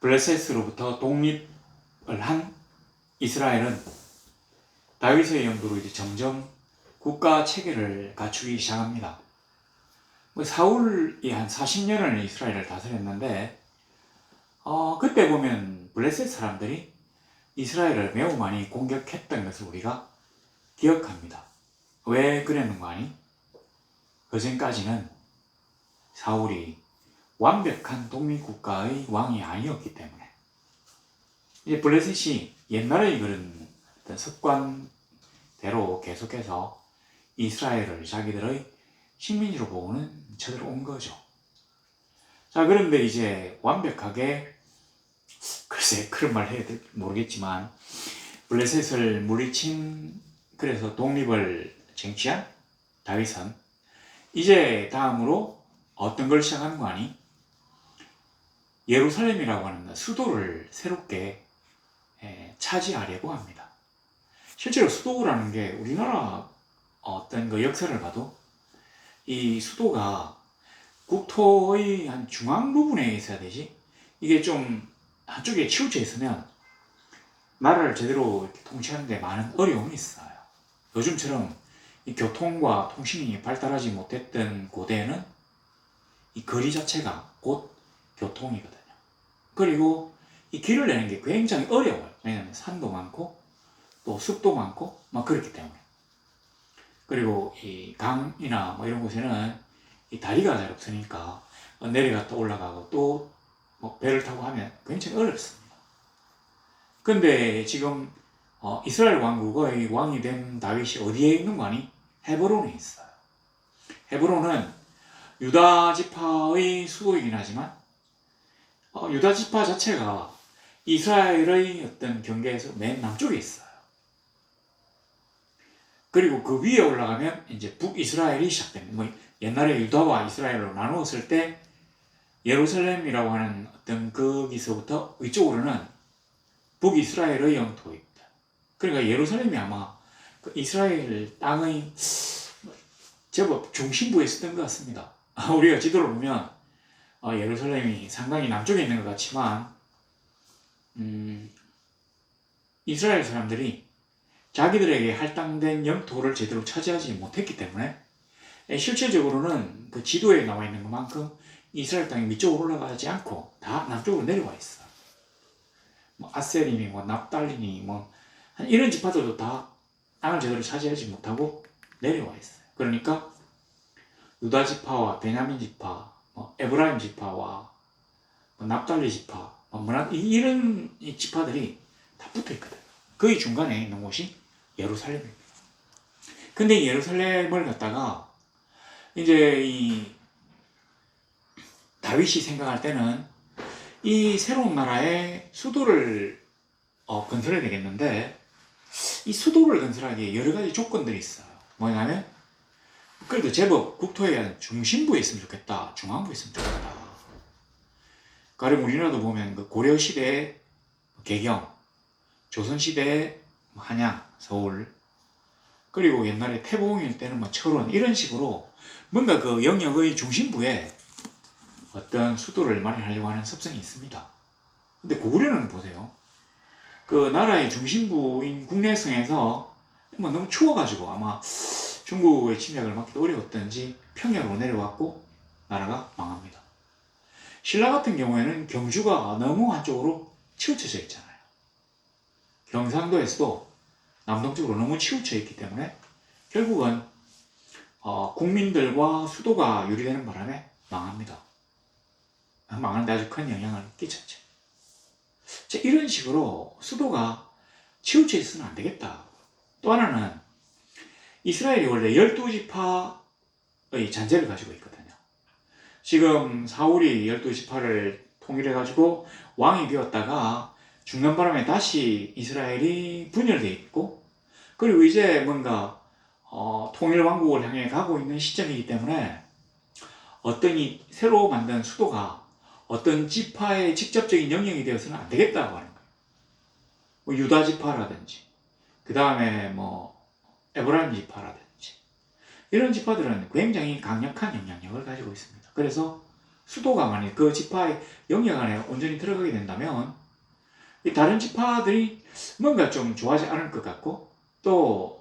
블레셋으로부터 독립을 한 이스라엘은 다윗의 영도로 이제 점점 국가 체계를 갖추기 시작합니다. 뭐 사울이 한 40년을 이스라엘을 다스렸는데 어, 그때 보면 블레셋 사람들이 이스라엘을 매우 많이 공격했던 것을 우리가 기억합니다. 왜 그랬는가 하니? 그 전까지는 사울이 완벽한 독립국가의 왕이 아니었기 때문에 이제 블레셋이 옛날의 그런 습관대로 계속해서 이스라엘을 자기들의 식민지로 보고는 쳐들어온 거죠. 자, 그런데 이제 완벽하게 글쎄 그런 말 해야 될지 모르겠지만 블레셋을 물리친 그래서 독립을 쟁취한 다윗은 이제 다음으로 어떤 걸 시작하는 거 아니? 예루살렘이라고 하는 수도를 새롭게 에, 차지하려고 합니다. 실제로 수도라는 게 우리나라 어떤 그 역사를 봐도 이 수도가 국토의 한 중앙 부분에 있어야 되지. 이게 좀 한쪽에 치우쳐 있으면 나라를 제대로 통치하는데 많은 어려움이 있어요. 요즘처럼 이 교통과 통신이 발달하지 못했던 고대에는 이 거리 자체가 곧 교통이거든요. 그리고 이 길을 내는 게 굉장히 어려워요. 왜냐하면 산도 많고 또 숲도 많고 막 그렇기 때문에. 그리고 이 강이나 뭐 이런 곳에는 이 다리가 잘 없으니까 내려갔다 올라가고 또 뭐 배를 타고 하면 굉장히 어렵습니다. 근데 지금 어, 이스라엘 왕국의 왕이 된 다윗이 어디에 있는 거 아니? 헤브론에 있어요. 헤브론은 유다 지파의 수도이긴 하지만 어, 유다 지파 자체가 이스라엘의 어떤 경계에서 맨 남쪽에 있어요. 그리고 그 위에 올라가면 이제 북이스라엘이 시작됩니다. 뭐 옛날에 유다와 이스라엘로 나누었을 때 예루살렘이라고 하는 어떤 거기서부터 위쪽으로는 북이스라엘의 영토입니다. 그러니까 예루살렘이 아마 그 이스라엘 땅의 제법 중심부에 있었던 것 같습니다. 우리가 지도를 보면 어, 예루살렘이 상당히 남쪽에 있는 것 같지만 음, 이스라엘 사람들이 자기들에게 할당된 영토를 제대로 차지하지 못했기 때문에 실질적으로는 그 지도에 나와 있는 것만큼 이스라엘 땅이 위쪽으로 올라가지 않고 다 남쪽으로 내려와 있어. 뭐 아셀이니 뭐 납달리니 뭐 이런 지파들도 다 땅을 제대로 차지하지 못하고 내려와 있어요. 그러니까 유다 지파와 베냐민 지파, 뭐 에브라임 지파와 뭐 납달리 지파, 뭐 이- 이런 이 지파들이 다 붙어 있거든. 거의 중간에 있는 곳이 예루살렘입니다. 근데 이 예루살렘을 갖다가 이제 이 다윗이 생각할 때는 이 새로운 나라의 수도를 어, 건설해야 되겠는데 이 수도를 건설하기에 여러 가지 조건들이 있어요. 뭐냐면 그래도 제법 국토의 중심부에 있으면 좋겠다. 중앙부에 있으면 좋겠다. 가령 우리나라도 보면 그 고려 시대 개경, 조선 시대 한양, 서울, 그리고 옛날에 태봉일 때는 뭐 철원 이런 식으로 뭔가 그 영역의 중심부에 어떤 수도를 마련하려고 하는 습성이 있습니다. 근데 고구려는 보세요. 그 나라의 중심부인 국내성에서 뭐 너무 추워가지고 아마 중국의 침략을 막기 어려웠던지 평양으로 내려왔고 나라가 망합니다. 신라 같은 경우에는 경주가 너무 한쪽으로 치우쳐져 있잖아요. 경상도에서도 남동쪽으로 너무 치우쳐 있기 때문에 결국은 어, 국민들과 수도가 유리되는 바람에 망합니다. 망하는데 아주 큰 영향을 끼쳤죠. 자, 이런 식으로 수도가 치우쳐 있으면 안 되겠다. 또 하나는 이스라엘이 원래 12지파의 잔재를 가지고 있거든요. 지금 사울이 12지파를 통일해가지고 왕이 되었다가 중간 바람에 다시 이스라엘이 분열되어 있고 그리고 이제 뭔가 어, 통일 왕국을 향해 가고 있는 시점이기 때문에 어떤 이 새로 만든 수도가 어떤 지파의 직접적인 영역이 되어서는 안 되겠다고 하는 거예요. 뭐 유다 지파라든지, 그 다음에 뭐 에브라임 지파라든지 이런 지파들은 굉장히 강력한 영향력을 가지고 있습니다. 그래서 수도가 만약 그 지파의 영역 안에 온전히 들어가게 된다면 이 다른 지파들이 뭔가 좀 좋아하지 않을 것 같고 또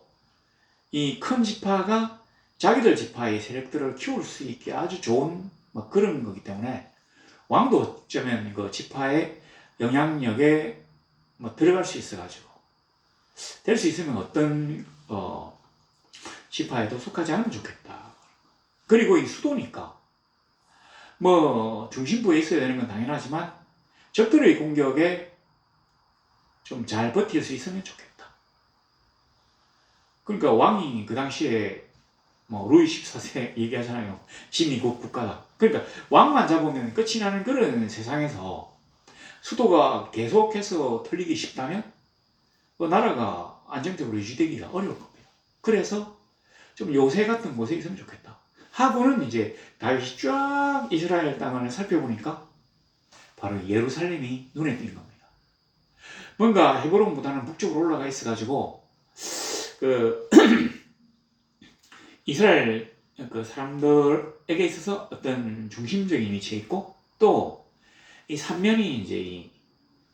이 큰 지파가 자기들 지파의 세력들을 키울 수 있게 아주 좋은 뭐 그런 거기 때문에 왕도 어쩌면 그 지파의 영향력에 뭐 들어갈 수 있어가지고 될 수 있으면 어떤 어 지파에도 속하지 않으면 좋겠다. 그리고 이 수도니까 뭐 중심부에 있어야 되는 건 당연하지만 적들의 공격에 좀 잘 버틸 수 있으면 좋겠다. 그러니까 왕이 그 당시에 뭐 루이 14세 얘기하잖아요. 곧 국가다. 그러니까 왕만 잡으면 끝이 나는 그런 세상에서 수도가 계속해서 털리기 쉽다면 그 나라가 안정적으로 유지되기가 어려울 겁니다. 그래서 좀 요새 같은 곳에 있으면 좋겠다. 하고는 이제 다윗이 쫙 이스라엘 땅을 살펴보니까 바로 예루살렘이 눈에 띈 겁니다. 뭔가 헤브론보다는 북쪽으로 올라가 있어가지고 그 이스라엘 그 사람들에게 있어서 어떤 중심적인 위치에 있고 또 이 삼면이 이제 이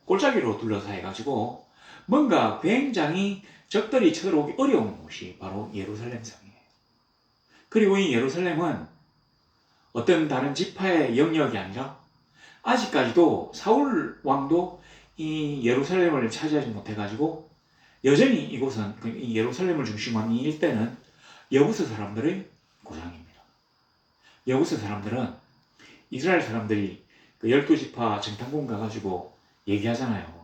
골짜기로 둘러싸여 가지고 뭔가 굉장히 적들이 쳐들어오기 어려운 곳이 바로 예루살렘 성이에요. 그리고 이 예루살렘은 어떤 다른 지파의 영역이 아니라 아직까지도 사울 왕도 이 예루살렘을 차지하지 못해가지고 여전히 이곳은 그이 예루살렘을 중심으로 한 이 일대는 여부스 사람들의 고장입니다. 여부스 사람들은 이스라엘 사람들이 그 열두 지파 정탐꾼 가가지고 얘기하잖아요.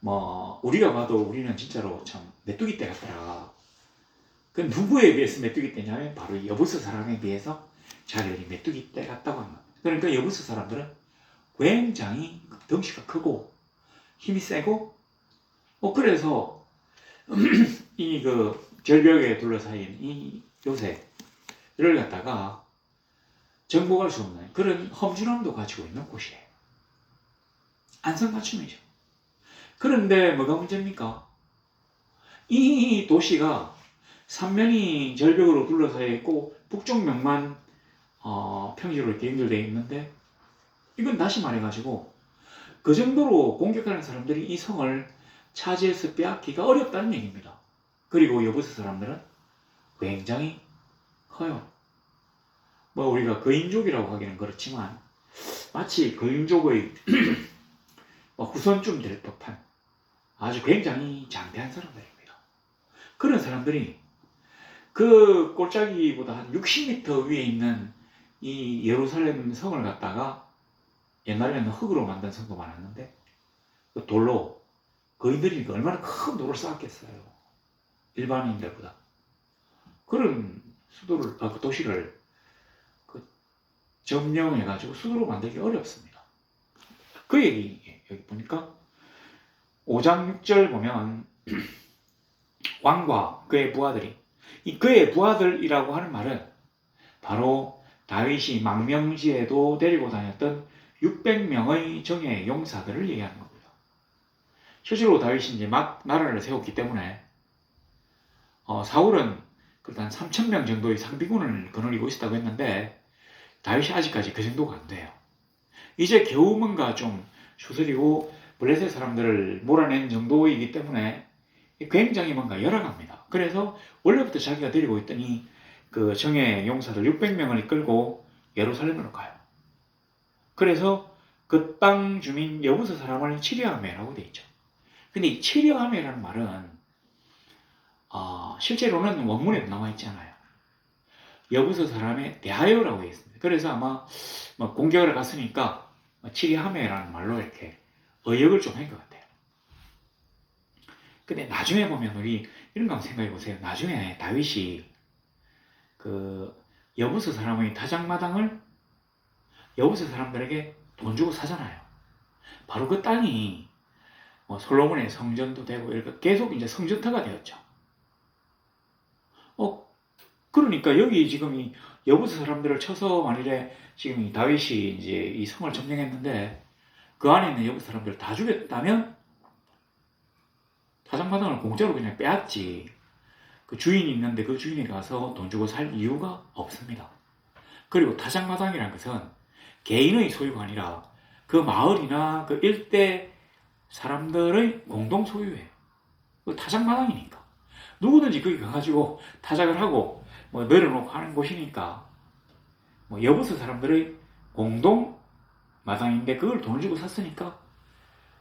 뭐 우리가 봐도 우리는 진짜로 참 메뚜기 떼 같더라. 그 누구에 비해서 메뚜기 떼냐면 바로 여부스 사람에 비해서 자기들이 메뚜기 떼 같다고 합니다. 그러니까 여부스 사람들은 굉장히 덩치가 크고 힘이 세고 뭐 그래서 이 그 절벽에 둘러싸인 이 요새를 갖다가 정복할 수 없는 그런 험준함도 가지고 있는 곳이에요. 안성맞춤이죠. 그런데 뭐가 문제입니까? 이 도시가 삼면이 절벽으로 둘러싸여 있고 북쪽 면만 어, 평지로 이렇게 연결되어 있는데 이건 다시 말해가지고 그 정도로 공격하는 사람들이 이 성을 차지해서 빼앗기가 어렵다는 얘기입니다. 그리고 여부스 사람들은 굉장히 커요. 뭐 우리가 거인족이라고 하기는 그렇지만 마치 거인족의 뭐 후손쯤 될 법한 아주 굉장히 장대한 사람들입니다. 그런 사람들이 그 골짜기보다 한 60m 위에 있는 이 예루살렘 성을 갖다가 옛날에는 흙으로 만든 성도 많았는데 그 돌로 거인들이니까 얼마나 큰 돌을 쌓았겠어요. 일반인들보다. 그런 수도를, 아, 그 도시를 그 점령해가지고 수도로 만들기 어렵습니다. 그 얘기, 여기 보니까 5장 6절 보면 왕과 그의 부하들이 이 그의 부하들이라고 하는 말은 바로 다윗이 망명지에도 데리고 다녔던 600명의 정예 용사들을 얘기하는 겁니다. 실제로 다윗이 이제 막 나라를 세웠기 때문에 어, 사울은 한 3,000명 정도의 상비군을 거느리고 있었다고 했는데 다윗이 아직까지 그 정도가 안 돼요. 이제 겨우 뭔가 좀 추스리고 블레셋 사람들을 몰아낸 정도이기 때문에 굉장히 뭔가 열악합니다. 그래서 원래부터 자기가 데리고 있던 이그 정예 용사들 600명을 이끌고 예루살렘으로 가요. 그래서 그 땅 주민 여부서 사람을 치려하메라고 돼 있죠. 근데 이 치려하메라는 말은 어, 실제로는 원문에 나와 있잖아요. 여부서 사람에 대하여라고 되어 있습니다. 그래서 아마 뭐 공격을 갔으니까 치리하메라는 말로 이렇게 의역을 좀 한 것 같아요. 근데 나중에 보면 우리 이런 거 한번 생각해 보세요. 나중에 다윗이 그 여부서 사람의 다장마당을 여부서 사람들에게 돈 주고 사잖아요. 바로 그 땅이 뭐 솔로몬의 성전도 되고 이렇게 계속 이제 성전터가 되었죠. 어 그러니까 여기 지금 이 여부서 사람들을 쳐서 만일에 지금 이 다윗이 이제 이 성을 점령했는데 그 안에 있는 여부 사람들 다 죽였다면 타작마당을 공짜로 그냥 빼앗지. 그 주인이 있는데 그 주인이 가서 돈 주고 살 이유가 없습니다. 그리고 타작마당이라는 것은 개인의 소유가 아니라 그 마을이나 그 일대 사람들의 공동 소유예요. 그 타작마당이니까. 누구든지 거기 가가지고 타작을 하고 뭐 내려놓고 하는 곳이니까 뭐 여부서 사람들의 공동 마당인데 그걸 돈을 주고 샀으니까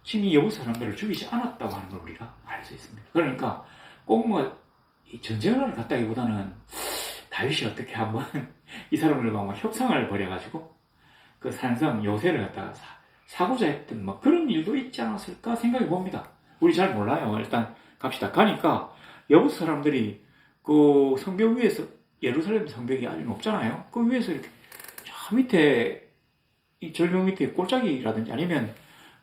지금 이 여부 사람들을 죽이지 않았다고 하는 걸 우리가 알 수 있습니다. 그러니까 꼭 뭐 전쟁을 갔다기보다는 다윗이 어떻게 한번 이 사람들과 뭐 협상을 벌여가지고 그 산성 요새를 갖다가 사, 사고자 했던 뭐 그런 일도 있지 않았을까 생각해 봅니다. 우리 잘 몰라요. 일단 갑시다. 가니까 여부 사람들이 그 성벽 위에서 예루살렘 성벽이 아주 높잖아요. 그 위에서 이렇게 저 밑에 이 절벽 밑에 골짜기라든지 아니면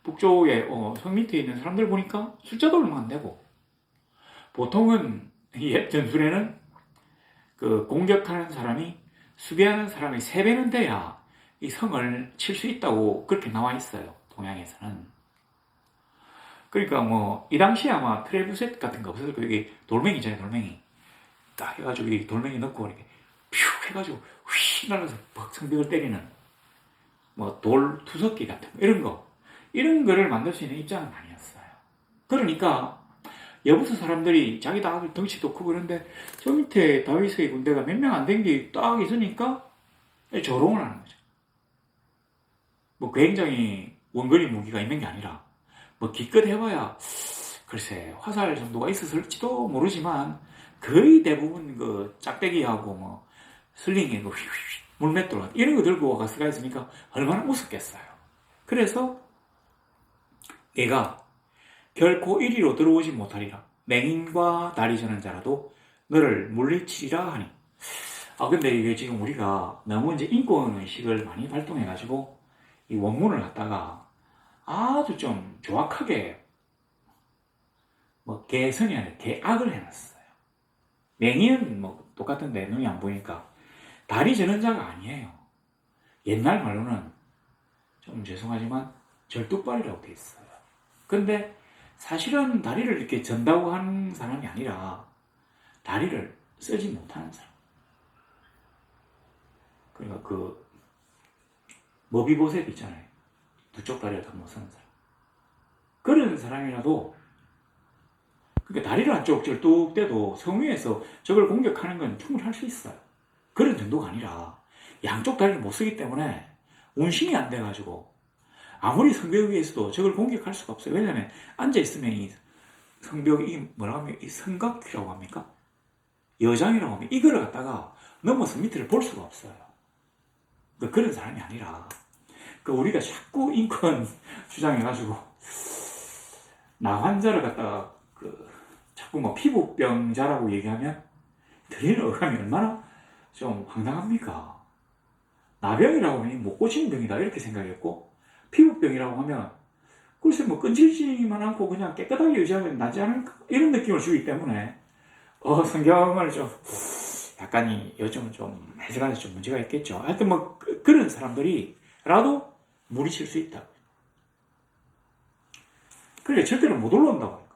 북쪽에 어, 성 밑에 있는 사람들 보니까 숫자도 얼마 안 되고 보통은 옛 전술에는 그 공격하는 사람이 수비하는 사람이 세 배는 돼야 이 성을 칠 수 있다고 그렇게 나와 있어요. 동양에서는. 그러니까 뭐 이 당시에 아마 트레부셋 같은 거 없었을 거예요. 여기 돌멩이 있잖아요. 돌멩이. 딱 해가지고 이 돌멩이 넣고 이렇게 퓨 해가지고 휘 날아서 막 성벽을 때리는 뭐 돌 투석기 같은 거 이런 거 이런 거를 만들 수 있는 입장은 아니었어요. 그러니까 여부서 사람들이 자기도 아들 덩치도 크고 그런데 저 밑에 다윗의 군대가 몇 명 안 된 게 딱 있으니까 조롱을 하는 거죠. 뭐 굉장히 원거리 무기가 있는 게 아니라 뭐 기껏 해봐야 글쎄 화살 정도가 있었을지도 모르지만 거의 대부분 그 짝대기하고 뭐 슬링에 그 휘휘 물맷돌 이런 거 들고 와가 수가 있으니까 얼마나 무섭겠어요. 그래서 내가 결코 이리로 들어오지 못하리라. 맹인과 다리 저는 자라도 너를 물리치리라 하니. 아, 근데 이게 지금 우리가 너무 이제 인권 의식을 많이 발동해 가지고 이 원문을 갖다가 아주 좀 정확하게 뭐 개선이 아니라 개악을 해놨어요. 맹인은 뭐 똑같은데 눈이 안 보이니까 다리 저는 자가 아니에요. 옛날 말로는 좀 죄송하지만 절뚝발이라고 돼 있어요. 근데 사실은 다리를 이렇게 전다고 하는 사람이 아니라 다리를 쓰지 못하는 사람. 그러니까 그 머비보셋 있잖아요. 두쪽 다리를 다 못 쓰는 사람. 그런 사람이라도 그러니까 다리를 한쪽 절뚝 떼도 성위에서 적을 공격하는 건 충분히 할 수 있어요. 그런 정도가 아니라 양쪽 다리를 못 쓰기 때문에 운신이 안 돼가지고 아무리 성벽 위에서도 적을 공격할 수가 없어요. 왜냐하면 앉아있으면 이 성벽이 뭐라고 하면 이 성각이라고 합니까? 여장이라고 하면 이거를 갖다가 넘어서 밑을 볼 수가 없어요. 그 그런 사람이 아니라 그 우리가 자꾸 인권 주장해가지고 나 환자를 갖다가 그 자꾸 뭐 피부병자라고 얘기하면 들리는 어감이 얼마나 좀 황당합니까? 나병이라고 하면 못 고치는 병이다 이렇게 생각했고 피부병이라고 하면 글쎄 뭐 끈질지만 않고 그냥 깨끗하게 유지하면 나지 않을까 이런 느낌을 주기 때문에 어 성경을 좀 약간이 요즘은 좀 해석하는 좀 문제가 있겠죠. 하여튼 뭐 그, 런 사람들이라도 무리칠 수 있다. 그래 절대로 못 올라온다고 하니까.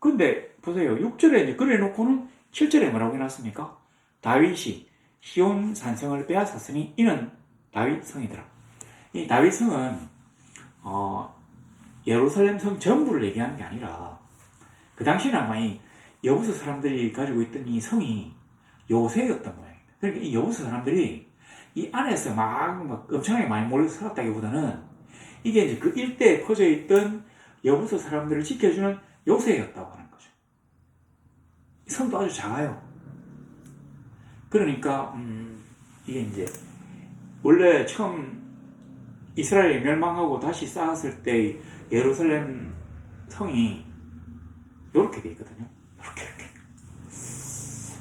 근데 보세요. 6절에 이제 그래 놓고는 7절에 뭐라고 해놨습니까? 다윗이 시온 산성을 빼앗았으니 이는 다윗 성이더라. 이 다윗 성은 어, 예루살렘 성 전부를 얘기하는 게 아니라 그 당시는 아마 이 여부서 사람들이 가지고 있던 이 성이 요새였던 모양입니다. 그러니까 이 여부서 사람들이 이 안에서 막, 막 엄청나게 많이 몰려서 살았다기보다는 이게 이제 그 일대에 퍼져 있던 여부서 사람들을 지켜주는 요새였다고 하는 거죠. 성도 아주 작아요. 그러니까 음, 이게 이제 원래 처음 이스라엘이 멸망하고 다시 쌓았을 때 예루살렘 성이 이렇게 돼 있거든요. 이렇게 이렇게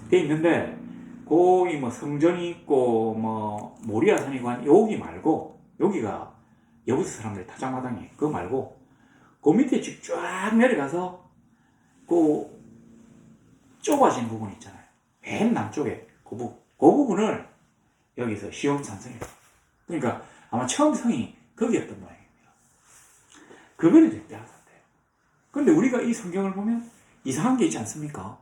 돼 있는데 거기 뭐 성전이 있고 뭐 모리아 산이고 한 여기 말고 여기가 여부서 사람들 타작마당이 그거 말고 그 밑에 쭉 쫙 내려가서 그 좁아진 부분 있잖아요. 맨 남쪽에 그, 부, 그 부분을 여기서 시온산성이에요. 그러니까 아마 처음 성이 거기였던 모양입니다. 그거를 이제 빼앗았대요. 근데 우리가 이 성경을 보면 이상한 게 있지 않습니까?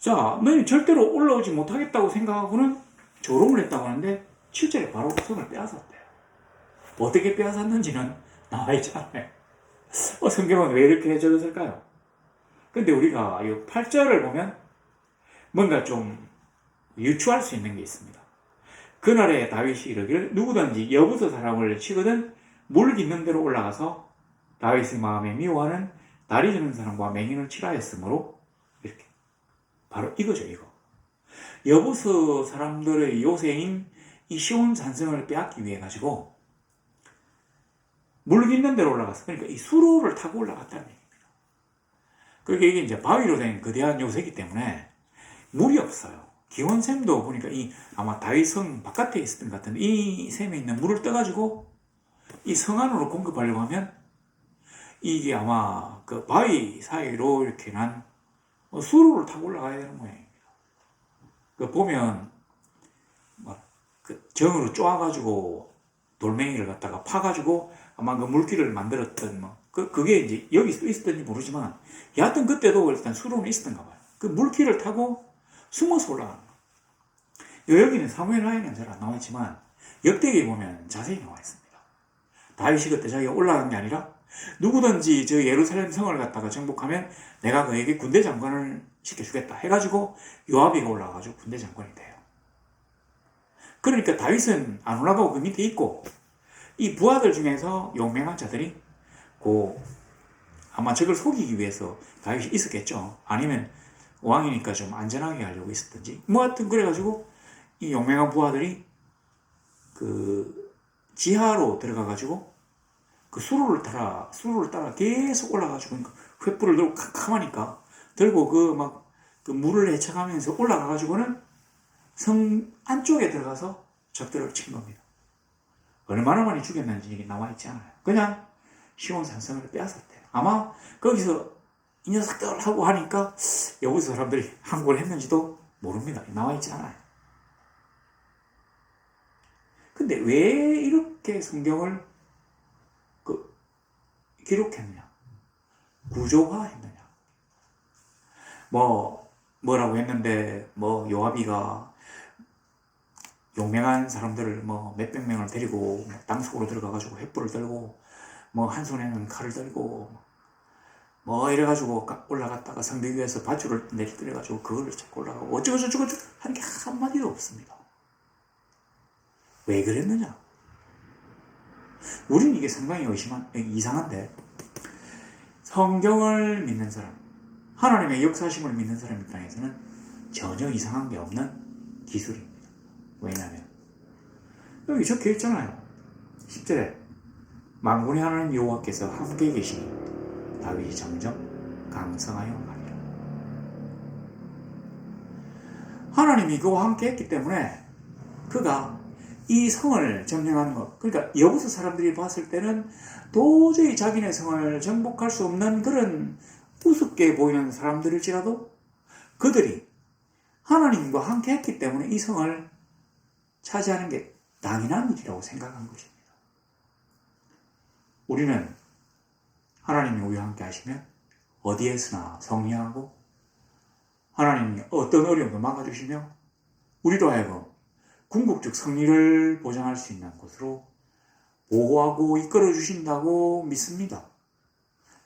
자, 너희 절대로 올라오지 못하겠다고 생각하고는 조롱을 했다고 하는데 7절에 바로 성을 빼앗았대요. 어떻게 빼앗았는지는 나와 있지 않아요. 어, 성경은 왜 이렇게 적었을까요? 근데 우리가 이 8절을 보면 뭔가 좀 유추할 수 있는 게 있습니다. 그날에 다윗이 이르기를 누구든지 여부서 사람을 치거든 물 깃는 대로 올라가서 다윗의 마음에 미워하는 다리 주는 사람과 맹인을 치라 했으므로 이렇게 바로 이거죠 이거. 여부서 사람들의 요새인 이 시온 산성을 빼앗기 위해 가지고 물 깃는 대로 올라갔어. 그러니까 이 수로를 타고 올라갔다는 얘기입니다. 그게 이게 이제 바위로 된 거대한 요새이기 때문에 물이 없어요 기원샘도 보니까 이 아마 다윗성 바깥에 있었던 것 같은데 이 샘에 있는 물을 떠가지고 이 성 안으로 공급하려고 하면 이게 아마 그 바위 사이로 이렇게 난 어, 수로를 타고 올라가야 되는 모양이에요. 그 보면 막그 정으로 쪼아가지고 돌멩이를 갖다가 파가지고 아마 그 물길을 만들었던 뭐 그 그게 이제 여기 있었던지 모르지만 여하튼 그때도 일단 수로는 있었던가 봐요. 그 물길을 타고 숨어서 올라가는 거예요. 여기는 사무엘 하에는 잘 안 나와있지만 역대기에 보면 자세히 나와 있습니다. 다윗이 그때 자기가 올라간 게 아니라 누구든지 저 예루살렘 성을 갖다가 정복하면 내가 그에게 군대 장관을 시켜주겠다 해가지고 요압이가 올라가가지고 군대 장관이 돼요. 그러니까 다윗은 안 올라가고 그 밑에 있고 이 부하들 중에서 용맹한 자들이 그 아마 저걸 속이기 위해서 다윗이 있었겠죠. 아니면 왕이니까 좀 안전하게 하려고 있었던지 뭐 하여튼 그래가지고 이 용맹한 부하들이 그 지하로 들어가가지고 그 수로를 따라 수로를 따라 계속 올라가지고 그러니까 횃불을 들고 캄캄하니까 들고 그막그 물을 헤쳐가면서 올라가가지고는 성 안쪽에 들어가서 적들을 친 겁니다. 얼마나 많이 죽였는지 나와 있지 않아요. 그냥 시온 산성을 빼앗았대요. 아마 거기서 이 녀석들 하고 하니까 여기서 사람들이 항복을 했는지도 모릅니다. 나와 있지 않아요. 근데 왜 이렇게 성경을 그 기록했느냐? 구조화했느냐? 뭐 뭐라고 했는데 뭐 요압이가 용맹한 사람들을 뭐 몇백 명을 데리고 땅속으로 들어가가지고 횃불을 들고 뭐 한 손에는 칼을 들고 뭐 이래가지고 올라갔다가 성벽 위에서 밧줄을 내리뜨려가지고 그걸 잡고 올라가고 어쩌고 저쩌고 하는 게 한마디도 없습니다. 왜 그랬느냐? 우리는 이게 상당히 의심한, 이상한데 성경을 믿는 사람, 하나님의 역사심을 믿는 사람 입장에서는 전혀 이상한 게 없는 기술입니다. 왜냐하면 여기 적혀 있잖아요. 10절에 만군의 하나님 여호와께서 함께 계시니 다윗이 점점 강성하여 가리라. 하나님이 그와 함께 했기 때문에 그가 이 성을 점령하는 것. 그러니까 여기서 사람들이 봤을 때는 도저히 자기네 성을 정복할 수 없는 그런 우습게 보이는 사람들일지라도 그들이 하나님과 함께 했기 때문에 이 성을 차지하는 게 당연한 일이라고 생각한 것입니다. 우리는 하나님이 우리와 함께 하시면 어디에서나 성리하고 하나님이 어떤 어려움도 막아주시며 우리도 하여금 궁극적 승리를 보장할 수 있는 곳으로 보호하고 이끌어 주신다고 믿습니다.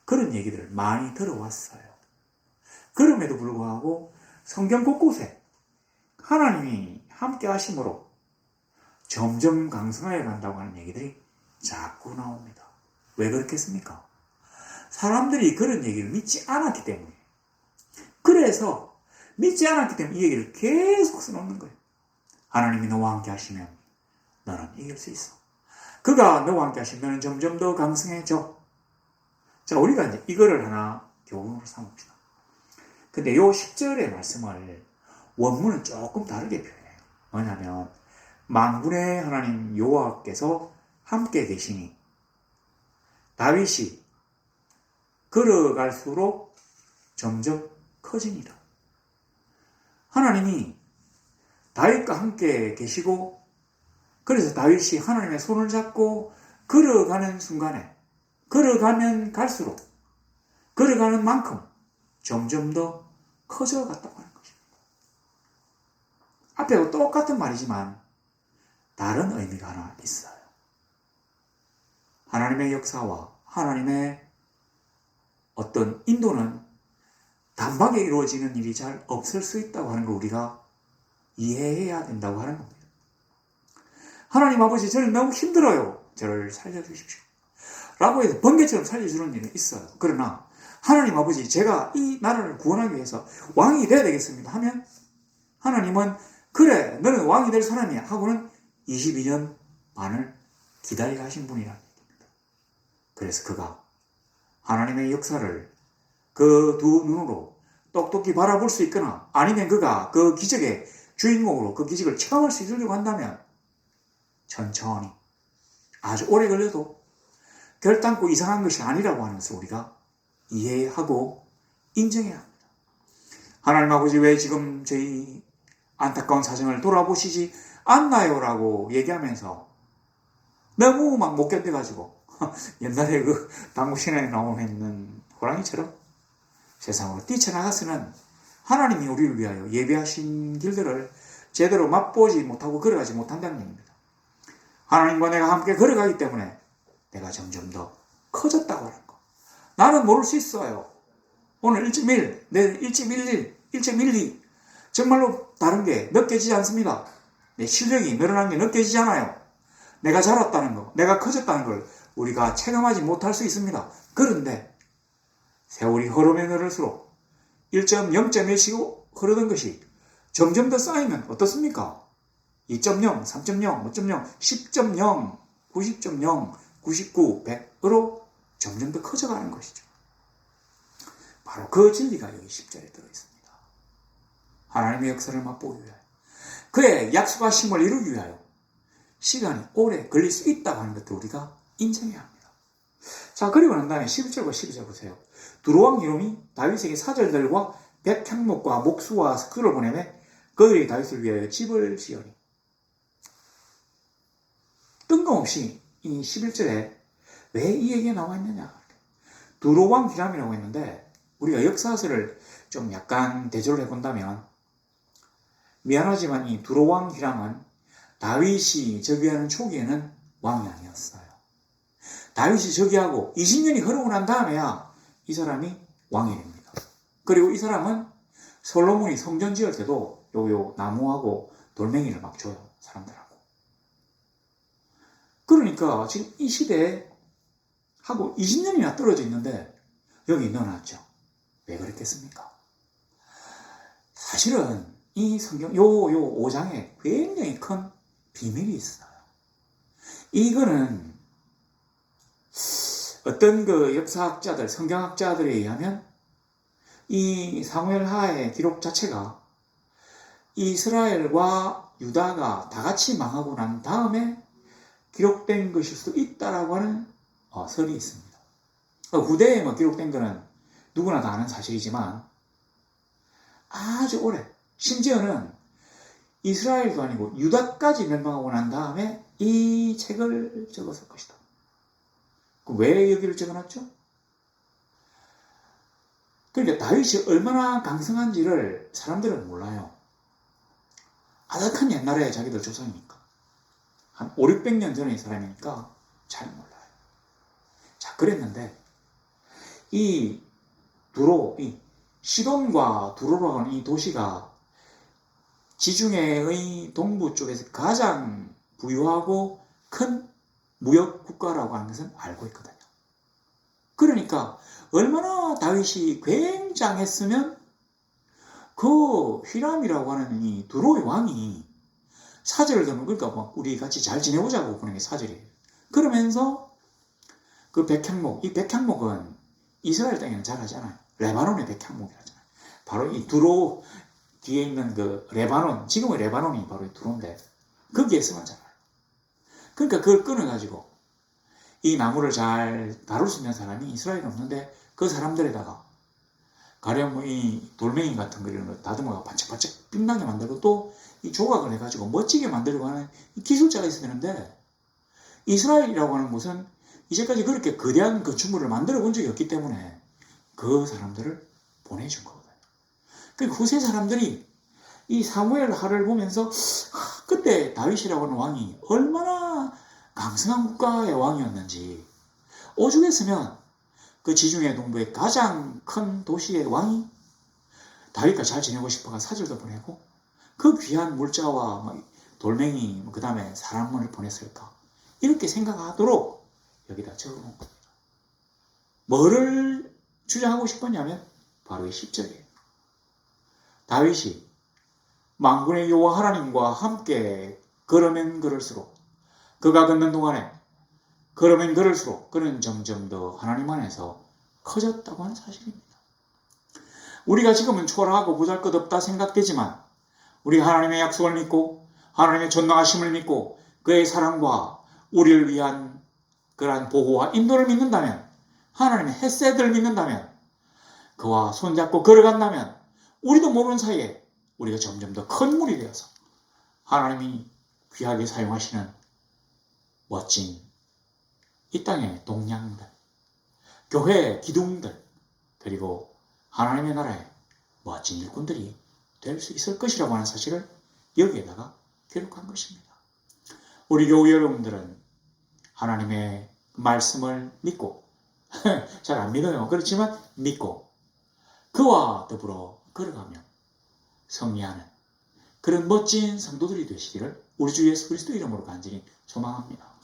그런 얘기들을 많이 들어왔어요. 그럼에도 불구하고 성경 곳곳에 하나님이 함께 하심으로 점점 강성하여 간다고 하는 얘기들이 자꾸 나옵니다. 왜 그렇겠습니까? 사람들이 그런 얘기를 믿지 않았기 때문에. 그래서 믿지 않았기 때문에 이 얘기를 계속 써놓는 거예요. 하나님이 너와 함께 하시면 너는 이길 수 있어. 그가 너와 함께 하시면 점점 더 강성해져. 자, 우리가 이제 이거를 하나 교훈으로 삼읍시다. 근데 요 10절의 말씀을 원문은 조금 다르게 표현해요. 뭐냐면, 만군의 하나님 여호와께서 함께 계시니 다윗이 걸어갈수록 점점 커집니다. 하나님이 다윗과 함께 계시고 그래서 다윗이 하나님의 손을 잡고 걸어가는 순간에 걸어가면 갈수록 걸어가는 만큼 점점 더 커져갔다고 하는 것입니다. 앞에도 똑같은 말이지만 다른 의미가 하나 있어요. 하나님의 역사와 하나님의 어떤 인도는 단박에 이루어지는 일이 잘 없을 수 있다고 하는 걸 우리가 이해해야 된다고 하는 겁니다. 하나님 아버지 저를 너무 힘들어요. 저를 살려주십시오. 라고 해서 번개처럼 살려주는 일은 있어요. 그러나 하나님 아버지 제가 이 나라를 구원하기 위해서 왕이 돼야 되겠습니다 하면 하나님은 그래 너는 왕이 될 사람이야 하고는 22년 반을 기다리게 하신 분이라는 얘기입니다. 그래서 그가 하나님의 역사를 그 두 눈으로 똑똑히 바라볼 수 있거나 아니면 그가 그 기적의 주인공으로 그 기적을 체험할 수 있으려고 한다면 천천히 아주 오래 걸려도 결단코 이상한 것이 아니라고 하는 우리가 이해하고 인정해야 합니다. 하나님 아버지 왜 지금 저희 안타까운 사정을 돌아보시지 않나요? 라고 얘기하면서 너무 막 못 견뎌가지고 옛날에 그 당구 신화에 나오는 호랑이처럼 세상으로 뛰쳐나가서는 하나님이 우리를 위하여 예비하신 길들을 제대로 맛보지 못하고 걸어가지 못한다는 얘기입니다. 하나님과 내가 함께 걸어가기 때문에 내가 점점 더 커졌다고 하는 거. 나는 모를 수 있어요. 오늘 1.1, 내일 1.11, 1.12. 정말로 다른 게 느껴지지 않습니다. 내 실력이 늘어난 게 느껴지지 않아요. 내가 자랐다는 거, 내가 커졌다는 걸 우리가 체감하지 못할 수 있습니다. 그런데 세월이 흐르면 흐를수록 1.0.1씩 흐르던 것이 점점 더 쌓이면 어떻습니까? 2.0, 3.0, 5.0, 10.0, 90.0, 99, 100으로 점점 더 커져가는 것이죠. 바로 그 진리가 여기 10절에 들어있습니다. 하나님의 역사를 맛보기 위하여 그의 약속하심을 이루기 위하여 시간이 오래 걸릴 수 있다고 하는 것도 우리가 인정해야 합니다. 자 그리고 난 다음에 11절과 12절 보세요. 두로왕 이놈이 다윗에게 사절들과 백향목과 목수와 석수를 보내매 그들이 다윗을 위하여 집을 지으니 뜬금없이 이 11절에 왜 이 얘기가 나와 있느냐 두로왕 기람이라고 했는데 우리가 역사서를 좀 약간 대조를 해본다면 미안하지만 이 두로왕 기람은 다윗이 즉위하는 초기에는 왕이 아니었어요. 다윗이 즉위하고 20년이 흐르고 난 다음에야 이 사람이 왕이 됩니다. 그리고 이 사람은 솔로몬이 성전 지을 때도 요요 나무하고 돌멩이를 막 줘요. 사람들하고. 그러니까 지금 이 시대에 하고 20년이나 떨어져 있는데 여기 넣어놨죠. 왜 그랬겠습니까? 사실은 이 성경 요요 5장에 굉장히 큰 비밀이 있어요. 이거는 어떤 그 역사학자들, 성경학자들에 의하면 이 사무엘 하의 기록 자체가 이스라엘과 유다가 다 같이 망하고 난 다음에 기록된 것일 수도 있다라고 하는 어, 설이 있습니다. 어, 후대에 뭐 기록된 거는 누구나 다 아는 사실이지만 아주 오래 심지어는 이스라엘도 아니고 유다까지 멸망하고 난 다음에 이 책을 적었을 것이다. 왜 여기를 적어놨죠? 그러니까 다윗이 얼마나 강성한지를 사람들은 몰라요. 아득한 옛날에 자기들 조상이니까. 한 5, 600년 전의 사람이니까 잘 몰라요. 자, 그랬는데, 이 두로, 이 시돈과 두로로 하는 이 도시가 지중해의 동부 쪽에서 가장 부유하고 큰 무역 국가라고 하는 것은 알고 있거든요. 그러니까 얼마나 다윗이 굉장했으면 그 휘람이라고 하는 이 두로의 왕이 사절을 들면 그러니까 뭐 우리 같이 잘 지내보자고 보는 게 사절이에요. 그러면서 그 백향목, 이 백향목은 이스라엘 땅에는 잘 하잖아요. 레바논의 백향목이라잖아요. 바로 이 두로 뒤에 있는 그 레바논, 지금의 레바논이 바로 이 두로인데 거기에서만 자라요. 그러니까 그걸 끊어가지고 이 나무를 잘 다룰 수 있는 사람이 이스라엘에 없는데 그 사람들에다가 가령 뭐 이 돌멩이 같은 거 이런 거 다듬어가 반짝반짝 빛나게 만들고 또 이 조각을 해가지고 멋지게 만들고 하는 이 기술자가 있어야 되는데 이스라엘이라고 하는 곳은 이제까지 그렇게 거대한 건축물을 만들어 본 적이 없기 때문에 그 사람들을 보내준 거거든요. 그 후세 사람들이 이 사무엘 하를 보면서 하, 그때 다윗이라고 하는 왕이 얼마나 강성한 국가의 왕이었는지 오죽했으면 그 지중해 동부의 가장 큰 도시의 왕이 다윗과 잘 지내고 싶어가 사절도 보내고 그 귀한 물자와 뭐 돌멩이 그 다음에 사람을 보냈을까 이렇게 생각하도록 여기다 적어놓은 겁니다. 뭐를 주장하고 싶었냐면 바로 이 10절이에요. 다윗이 만군의 여호와 하나님과 함께 걸으면 걸을수록 그가 걷는 동안에 걸으면 걸을수록 그는 점점 더 하나님 안에서 커졌다고 하는 사실입니다. 우리가 지금은 초라하고 보잘것없다 생각되지만 우리 하나님의 약속을 믿고 하나님의 전능하심을 믿고 그의 사랑과 우리를 위한 그러한 보호와 인도를 믿는다면 하나님의 햇새들을 믿는다면 그와 손잡고 걸어간다면 우리도 모르는 사이에 우리가 점점 더 큰 물이 되어서 하나님이 귀하게 사용하시는 멋진 이 땅의 동량들, 교회의 기둥들, 그리고 하나님의 나라의 멋진 일꾼들이 될 수 있을 것이라고 하는 사실을 여기에다가 기록한 것입니다. 우리 교우 여러분들은 하나님의 말씀을 믿고 잘 안 믿어요. 그렇지만 믿고 그와 더불어 걸어가며 승리하는 그런 멋진 성도들이 되시기를 우리 주 예수 그리스도 이름으로 간절히 소망합니다.